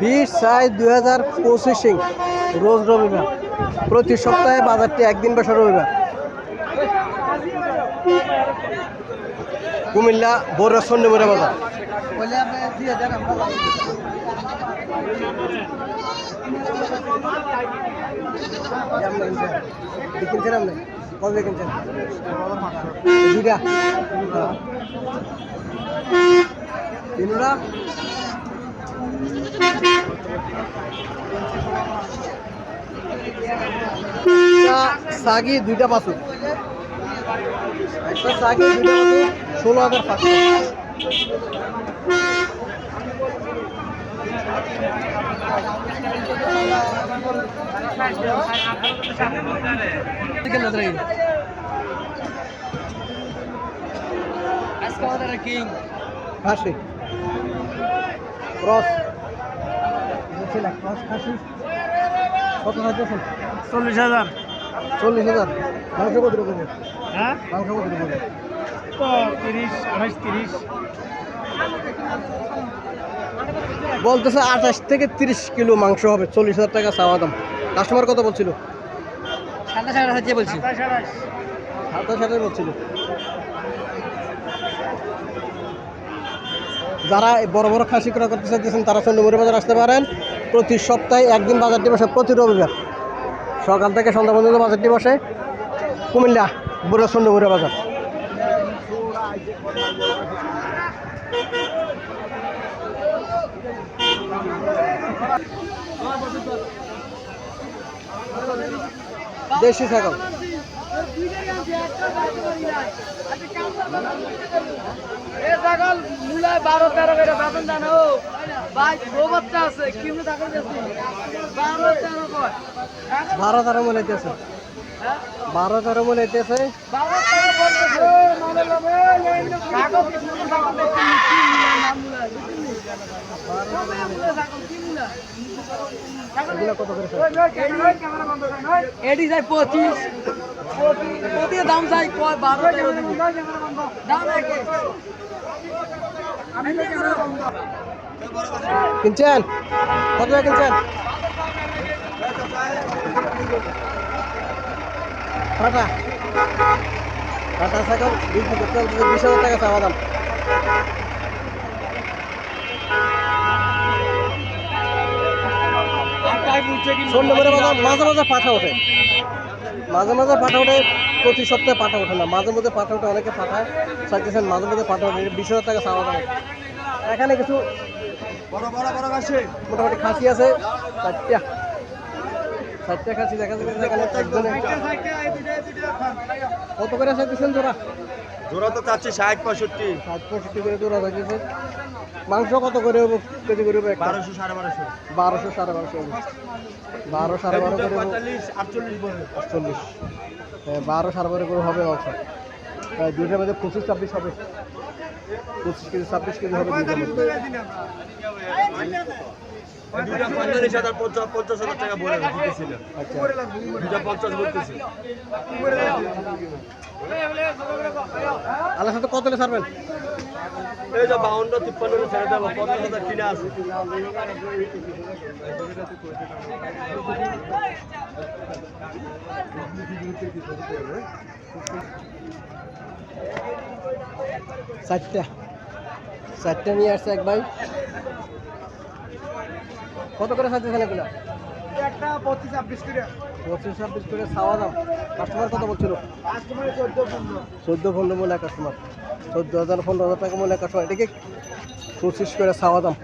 বিশ চার দুই হাজার পঁচিশে রোজ রবিবার। প্রতি সপ্তাহে বাজারটি একদিন বসে রবিবার। কুমিল্লা বড় সন্নিমুরা বাজার। আপনি? কত দিয়ে কিনছেন? দুইটা? তিনটা সাগি দুইটা পাঁচশো একটা সাগি দুইটা পাঁচশো ষোলো হাজার পাঁচশো। খাসি ক্রস। ক্রস খাসি। কত হাজার চল্লিশ হাজার। চল্লিশ হাজার। মাংস কত রকম হ্যাঁ? মাংস কত রকম তিরিশ আঠাশ তিরিশ। বলতেছে আঠাশ থেকে তিরিশ কিলো মাংস হবে চল্লিশ হাজার টাকা চাওয়া দাম। কাস্টমার কত বলছিল? সাতাশ আঠাশ বলছি। সাতাশ আঠাশ। সাতাশ হাজার বলছিল। যারা বড় বড় খাসি ক্রয় করতে চাইতেছেন, তারা চন্ডমুড়ি বাজার আসতে পারেন। প্রতি সপ্তাহে একদিন বাজারটি বসে প্রতি রবিবার। সকাল থেকে সন্ধ্যা পর্যন্ত বাজারটি বসে কুমিল্লা বুড়ো চন্ডমুড়ি বাজার। দেশি ছাগল। ছাগল মূলায় বারো তেরো করে বেতন জানো ভাই বউ বাচ্চা আছে কিন্তু বারো তেরো কয় বারো তেরো মনে হইতেছে বারো তেরো মনে হইতেছে বারো তেরো এডি যায় পঁচিশ। প্রতি দাম চাই কয় বারো দাম কিনছেন? কত কিনছেন? টাটা। টাটা সাইকেল বিশ হাজার টাকা চাওয়া দাম। নম্বরে মাঝে মাঝে পাঠা ওঠে। মাঝে মাঝে পাঠা ওঠে প্রতি সপ্তাহে পাঠা ওঠে না। মাঝে মধ্যে পাঠা ওঠে অনেকে পাঠায়। চাইতেছেন মাঝে মধ্যে পাঠা ওঠে। বিশ হাজার টাকা চাওয়া দাম এখানে কিছু মোটামুটি খাসি আছে। চারটা। চারটা খাসি দেখা যাচ্ছে কত করে চাইতেছেন জোড়া জোড়া তো চাচ্ছি ষাট পঁয়ষট্টি ষাট পঁয়ষট্টি করে জোড়া চাইতেছে মাংস কত করে হব কেজি করে হব বারোশো সাড়ে বারোশো বারোশো সাড়ে বারোশো হবে বারো সাড়ে বারো করে আটচল্লিশ আটচল্লিশ হ্যাঁ, বারো সাড়ে বারো করে হবে হ্যাঁ দুইটার মধ্যে পঁচিশ ছাব্বিশ হবে পঁচিশ কেজি ছাব্বিশ কেজি হবে দুইটার মধ্যে হাজার পঞ্চাশ পঞ্চাশ হাজার টাকা বলে দিতেছিল আচ্ছা দুইটা পঞ্চাশ আল্লাহ সাথে কত ছাড়বেন? এই যে বাউন্ন তিপ্পান্ন ছেড়ে দেবো পঞ্চাশ হাজার কিনে আছে চারটা। চারটা নিয়ে আসছে এক ভাই। কত করে চাইতেছেন এগুলো? একটা পঁচিশ ছাব্বিশ করে। পঁচিশ ছাব্বিশ করে খাওয়া দাম কাস্টমার কত বলছিল। কাস্টমারে চোদ্দ পনেরো চোদ্দ পনেরো কাস্টমার চোদ্দ হাজার পনেরো হাজার টাকা মূল্য কাস্টমার এটাকে পঁচিশ করে খাওয়া দাম।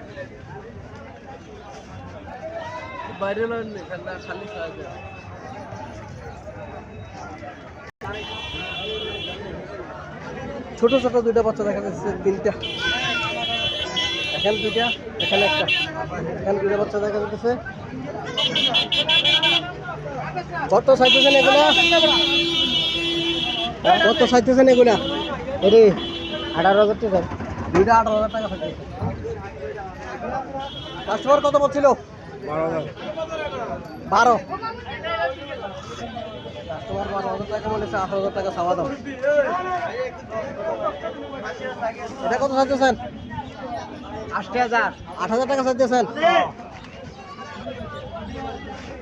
ছোট ছোট দুইটা বাচ্চা দেখা যাচ্ছে তিনটা। এখানে দুইটা এখানে একটা। এখানে দুইটা বাচ্চা দেখা যাচ্ছে। কত চাইতেছেন এগুলা? কত চাইতেছেন এগুলা? এরে আঠারো হাজার টাকা। দুইটা আঠারো হাজার টাকা কাস্টমার কত বলছিল? বারো কাস্টমার বারো হাজার টাকা বলেছে আঠারো হাজার টাকা চাওয়া দাম এটা কত চাইতেছেন আশি হাজার। আট হাজার টাকা চাইতেছেন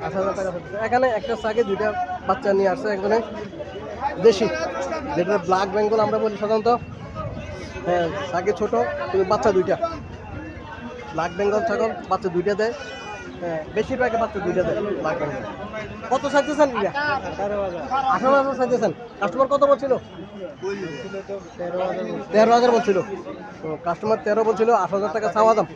আট হাজার টাকা চাইতেছে এখানে একটা সাকে দুইটা বাচ্চা নিয়ে আসছে একজনে দেশি যেটা ব্ল্যাক বেঙ্গল আমরা বলি সাধারণত। হ্যাঁ সাকে ছোট কিন্তু বাচ্চা দুইটা। ব্ল্যাক বেঙ্গল ছাগল বাচ্চা দুইটা দেয়। হ্যাঁ বেশিরভাগই বাচ্চা দুইটা দেয় ব্ল্যাক বেঙ্গল। কত চাইতেছেন আঠারো হাজার চাইতেছেন। কাস্টমার কত বলছিল? তেরো হাজার বলছিল। তো কাস্টমার তেরো বলছিল আট হাজার টাকা চাওয়া দাম।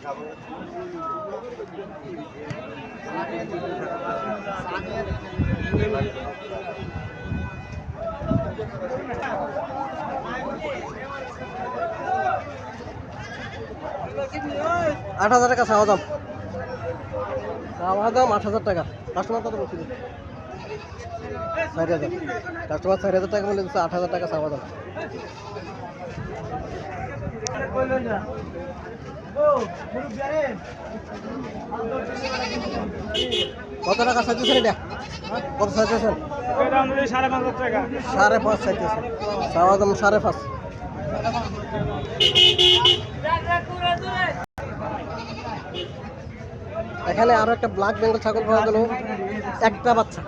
আট হাজার টাকা চাওয়া দাম। আট হাজার টাকা। কাস্টমার কত বলছিল চার হাজার কাস্টমার চার হাজার টাকা বলে আট হাজার টাকা দাম। কত টাকা এটা কত সাড়ে পাঁচ চাইতেছেন চাওয়া দাম সাড়ে পাঁচ। এখানে আরও একটা ব্ল্যাক বেঙ্গল ছাগল পাওয়া গেল। একটা বাচ্চা।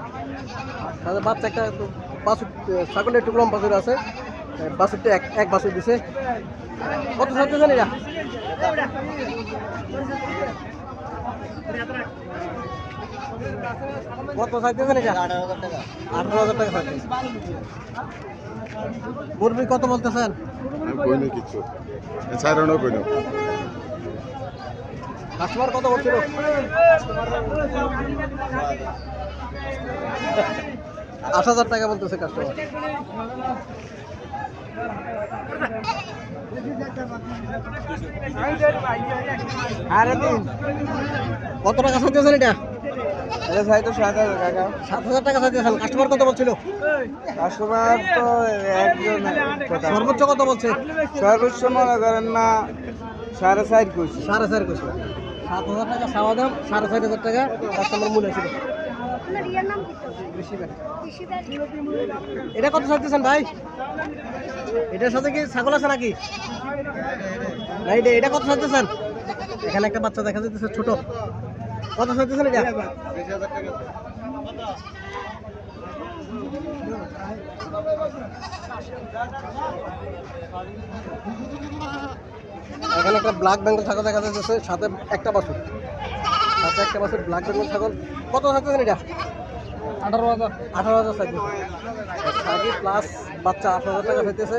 তাদের বাচ্চা একটা বাছুর ছাগলের একটু করে আছে। বাছুরটা এক এক বাছুর দিছে। কত চাইতেছেন এটা কত চাইতেছেন এটা আঠারো হাজার টাকা আঠারো হাজার টাকা চাইতেছে মুরবি কত বলতেছেন? আমি কই না কিচ্ছু না। কাস্টমার কত বলছিল? আট হাজার টাকা বলতেছে কাস্টমার কত টাকা চাইতেছেন এটা? সাত হাজার টাকা। চাইতেছেন। কাস্টমার কত বলছিল? কাস্টমার তো একজন সর্বোচ্চ কত বলছে? সর্বোচ্চ মনে করেন না সাড়ে চার করছি সাড়ে চার কইছে। সাত হাজার টাকা চাওয়া দাম সাড়ে চার হাজার টাকা কাস্টমার মূল্য ছিল। এটা কত চাইতেছেন ভাই? এটার সাথে কি ছাগল আছে নাকি? না এটা এটা কত চাইতেছেন এখানে একটা বাচ্চা দেখা যাচ্ছে ছোট। কত চাইতেছেন এটা? এখানে একটা ব্ল্যাক বেঙ্গল ছাগল দেখা যাচ্ছে সাথে একটা বাছুর। সাথে একটা বাছুর ব্ল্যাক বেঙ্গল ছাগল। কত চাইতেছেন এটা? আঠারো হাজার। আঠারো হাজার চাইতেছে সাগি প্লাস বাচ্চা আট হাজার টাকা চাইতেছে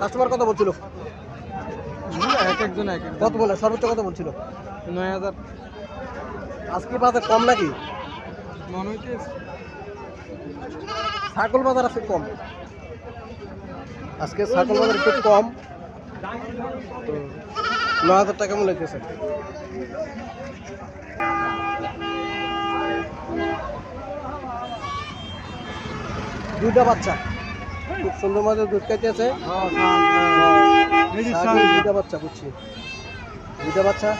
কাস্টমার কত বলছিল? এক একজন এক কত বলে? সর্বোচ্চ কত বলছিল? নয় হাজার। আজকে বাজার কম নাকি? মনে হইতেছে ছাগল বাজার আছে কম। আজকে ছাগল বাজার একটু কম। তো ন হাজার টাকা মূল্য হইতেছে দুইটা বাচ্চা। খুব সুন্দর মতো দুধ খাইতেছে। দুইটা বাচ্চা বুঝছি। দুইটা বাচ্চা।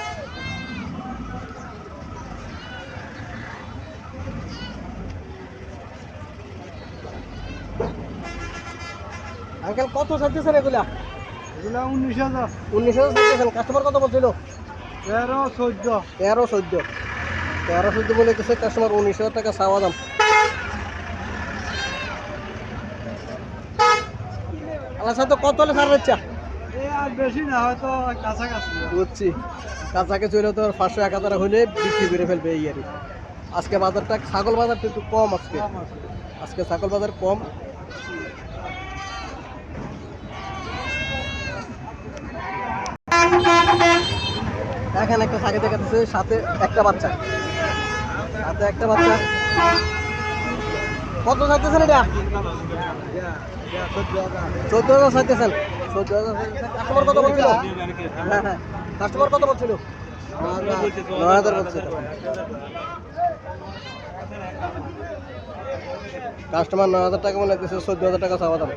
আঙ্কেল কত চাইতেছেন এগুলা? এগুলো উনিশ হাজার। উনিশ হাজার কাস্টমার কত বলছিল? তেরো চোদ্দ। তেরো চোদ্দ। তেরো চোদ্দ বলে গেছে কাস্টমার উনিশ হাজার টাকা চাওয়া দাম। আমার সাথে কত হলে ছাড় ইচ্ছা বেশি না হয়তো কাছাকাছি। বুঝছি। কাছাকে চলে তো পাঁচশো এক হাজার হলে বিক্রি করে ফেলবে এই আর আজকে বাজারটা ছাগল বাজারটা একটু কম আজকে। আজকে ছাগল বাজার কম। এখানে একটা ছাগল দেখাচ্ছে সাথে একটা বাচ্চা। সাথে একটা বাচ্চা। কত চাইতেছেন এটা? চোদ্দ হাজার চাইতেছেন। চোদ্দ হাজার কাস্টমার কত বলছিল? হ্যাঁ হ্যাঁ। কাস্টমার কত বলছিল? নয় হাজার বলছিল কাস্টমার নয় হাজার টাকা মনে হচ্ছে চোদ্দ হাজার টাকা চাওয়া দাম।